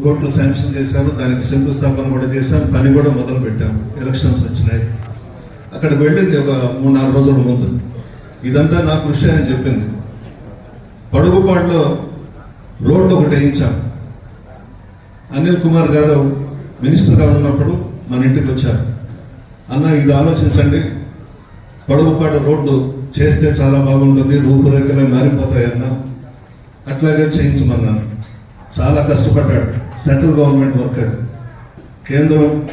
కోట్లు శాంక్షన్ చేశారు దానికి శంకుస్థాపన కూడా చేశాం పని కూడా మొదలు పెట్టాం ఎలక్షన్స్ వచ్చినాయి. అక్కడికి వెళ్ళింది ఒక మూడు నాలుగు రోజుల ముందు. ఇదంతా నా కృషి అని చెప్పింది. పడుగుపాడులో రోడ్డు ఒకటి వేయించాం అనిల్ కుమార్ గారు మినిస్టర్గా ఉన్నప్పుడు మన ఇంటికి వచ్చారు. అన్న ఇది ఆలోచించండి. పడుగుపాడు రోడ్డు చేస్తే చాలా బాగుంటుంది రూపురేఖలే మారిపోతాయన్న. అట్లాగే చేయించమన్నాను. చాలా కష్టపడ్డాడు. సెంట్రల్ గవర్నమెంట్ వర్క్ అది. కేంద్రం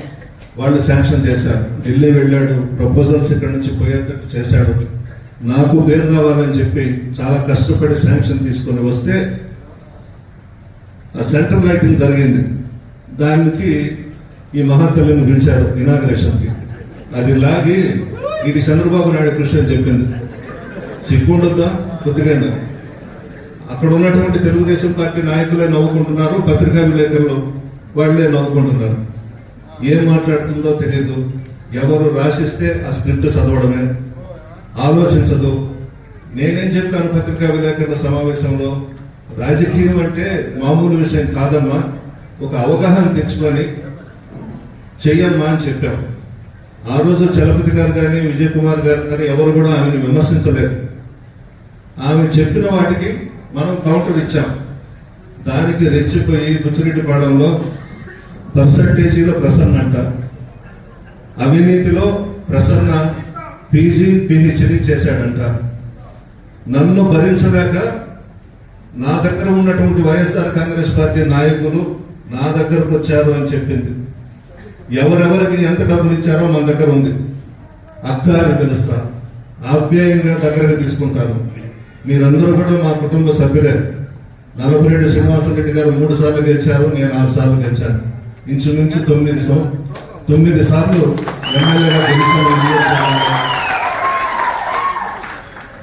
వాళ్ళు శాంక్షన్ చేశారు. ఢిల్లీ వెళ్ళాడు. ప్రపోజల్స్ ఇక్కడ నుంచి పోయేటట్టు చేశాడు. నాకు పేరు రావాలని చెప్పి చాలా కష్టపడి శాంక్షన్ తీసుకొని వస్తే ఆ సెంట్రల్ లైటింగ్ జరిగింది. దానికి ఈ మహాతల్లిని పిలిచారు ఇనాగ్రేషన్కి. అది లాగి ఇది చంద్రబాబు నాయుడు కృషి అని చెప్పింది. సిగ్గుండొద్దా? కొద్దిగా అక్కడ ఉన్నటువంటి తెలుగుదేశం పార్టీ నాయకులే నవ్వుకుంటున్నారు పత్రికా విలేకరులు వాళ్ళే నవ్వుకుంటున్నారు. ఏం మాట్లాడుతుందో తెలియదు ఎవరు రాసిస్తే ఆ స్క్రిప్ట్ చదవడమే. ఆలోచించదు. నేనేం చెప్పాను పత్రికా విలేకరుల సమావేశంలో? రాజకీయం అంటే మామూలు విషయం కాదమ్మా. ఒక అవగాహన తెచ్చుకొని చెయ్యమ్మా అని చెప్పాం. ఆ రోజు చలపతి గారు కానీ విజయ్ కుమార్ గారు కానీ ఎవరు కూడా ఆమెను విమర్శించలేదు. ఆమె చెప్పిన వాటికి మనం కౌంటర్ ఇచ్చాం. దానికి రెచ్చిపోయి బుచ్చిరెడ్డిపాళెంలో పర్సంటేజీలో ప్రసన్న అంట. అవినీతిలో ప్రసన్న పీజీ పిహెచ్డి చేశాడంట. నన్ను భరించలేక నా దగ్గర ఉన్నటువంటి వైఎస్ఆర్ కాంగ్రెస్ పార్టీ నాయకులు నా దగ్గరకు వచ్చారు అని చెప్పింది. ఎవరెవరికి ఎంత డబ్బులు ఇచ్చారో మన దగ్గర ఉంది. అక్క అని తెలుస్తా. ఆప్యాయంగా దగ్గరకు తీసుకుంటాను. మీరందరూ కూడా మా కుటుంబ సభ్యులే. నలభరెడ్డి శ్రీనివాసరెడ్డి గారు మూడు సార్లు గెలిచారు నేను ఆరు సార్లు గెలిచాను. ఇంచుమించు తొమ్మిది సం- తొమ్మిది సార్లు ఎమ్మెల్యేగా గెలిచాను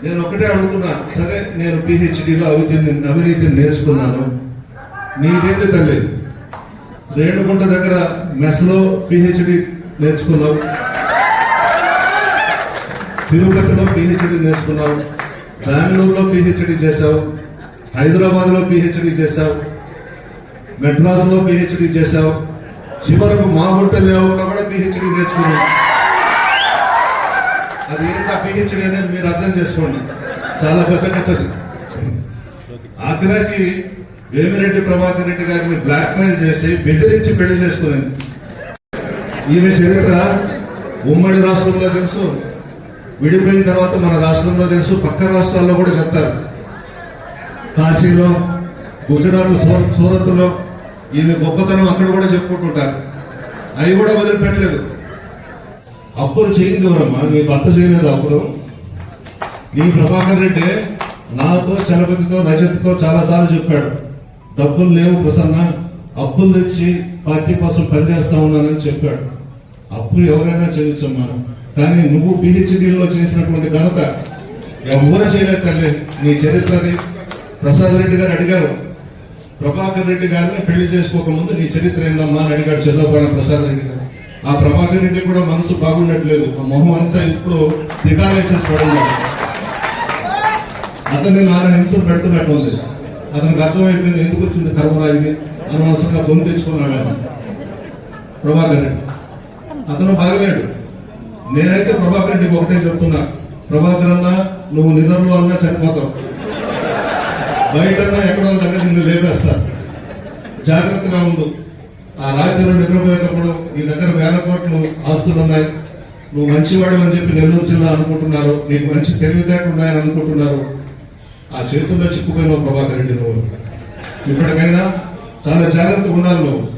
నేను ఒకటే అడుగుతున్నా సరే నేను పిహెచ్డిలో అవినీతిని అవినీతిని నేర్చుకున్నాను. నీదేంది తల్లి? రేణుగుంట దగ్గర మెస్లో పిహెచ్డి నేర్చుకున్నావు. తిరుపతిలో పిహెచ్డి నేర్చుకున్నావు. బెంగళూరులో పిహెచ్డి చేశావు హైదరాబాద్లో పిహెచ్డి చేశావు మెడ్రాస్లో పిహెచ్డి చేశావు చివరకు మా హోటల్ లేకుండా కూడా పిహెచ్డి నేర్చుకున్నావు అది ఏంటా పిహెచ్డి అనేది మీరు అర్థం చేసుకోండి. చాలా పెద్ద కట్టది ఆఖరాకి వేమిరెడ్డి ప్రభాకర్ రెడ్డి గారిని బ్లాక్ మెయిల్ చేసి బెదిరించి పెళ్ళి చేసుకునేది ఈమె చరిత్ర ఉమ్మడి రాష్ట్రంలో తెలుసు. విడిపోయిన తర్వాత మన రాష్ట్రంలో తెలుసు పక్క రాష్ట్రాల్లో కూడా చెప్తారు. కాశీలో గుజరాత్ సూరత్లో ఈయన గొప్పతనం అక్కడ కూడా చెప్పుకుంటుంటారు. అవి కూడా వదిలిపెట్టలేదు. అప్పులు చేయింది ఎవరమ్మా? నీ భర్త చేయలేదు అప్పులు. నీ ప్రభాకర్ రెడ్డి నాతో చలపతితో రజత్తో చాలాసార్లు చెప్పాడు. డబ్బులు లేవు ప్రసన్న అప్పులు తెచ్చి పార్టీ కోసం పనిచేస్తా ఉన్నానని చెప్పాడు. అప్పులు ఎవరైనా చేయొచ్చమ్మా కానీ నువ్వు పిహెచ్డీలో చేసినటువంటి ఘనత ఎవరు చేయలేదు తల్లి నీ చరిత్రని ప్రసాద్ రెడ్డి గారు అడిగారు. ప్రభాకర్ రెడ్డి గారిని పెళ్ళి చేసుకోకముందు నీ చరిత్ర ఏందమ్మా అని అడిగాడు చంద్రబాబు ప్రసాద్ రెడ్డి గారు. ఆ ప్రభాకర్ రెడ్డి కూడా మనసు బాగుండట్లేదు. ఆ మొహం అంతా ఇప్పుడు దిగాలేసేసి పడున్నాడు అతన్ని నాన్న హింసలు పెడుతున్నట్టు ఉంది. అతనికి అర్థమైపోయింది ఎందుకు వచ్చింది కర్మరాజుకి అనవసరంగా బొమ్మ తెచ్చుకున్నాడు ప్రభాకర్ రెడ్డి. అతను బాగలేడు. నేనైతే ప్రభాకర్ రెడ్డికి ఒకటే చెప్తున్నా. ప్రభాకర్ అన్న నువ్వు నిద్రలో అన్నా చనిపోతావు బయట ఎక్కడో దగ్గర నిన్ను లేపేస్తా. జాగ్రత్తగా ఉండు. ఆ రాత్రిలో నిద్రపోయేటప్పుడు నీ దగ్గర వేల కోట్లు ఆస్తులు ఉన్నాయి. నువ్వు మంచివాడు అని చెప్పి నెల్లూరు జిల్లా అనుకుంటున్నారు. నీకు మంచి తెలివితేటలు ఉన్నాయని అనుకుంటున్నారు. ఆ చేతుల్లో చిక్కుపోయినావు ప్రభాకర్ రెడ్డి నువ్వు. ఇప్పటికైనా చాలా జాగ్రత్తగా ఉండాలి నువ్వు.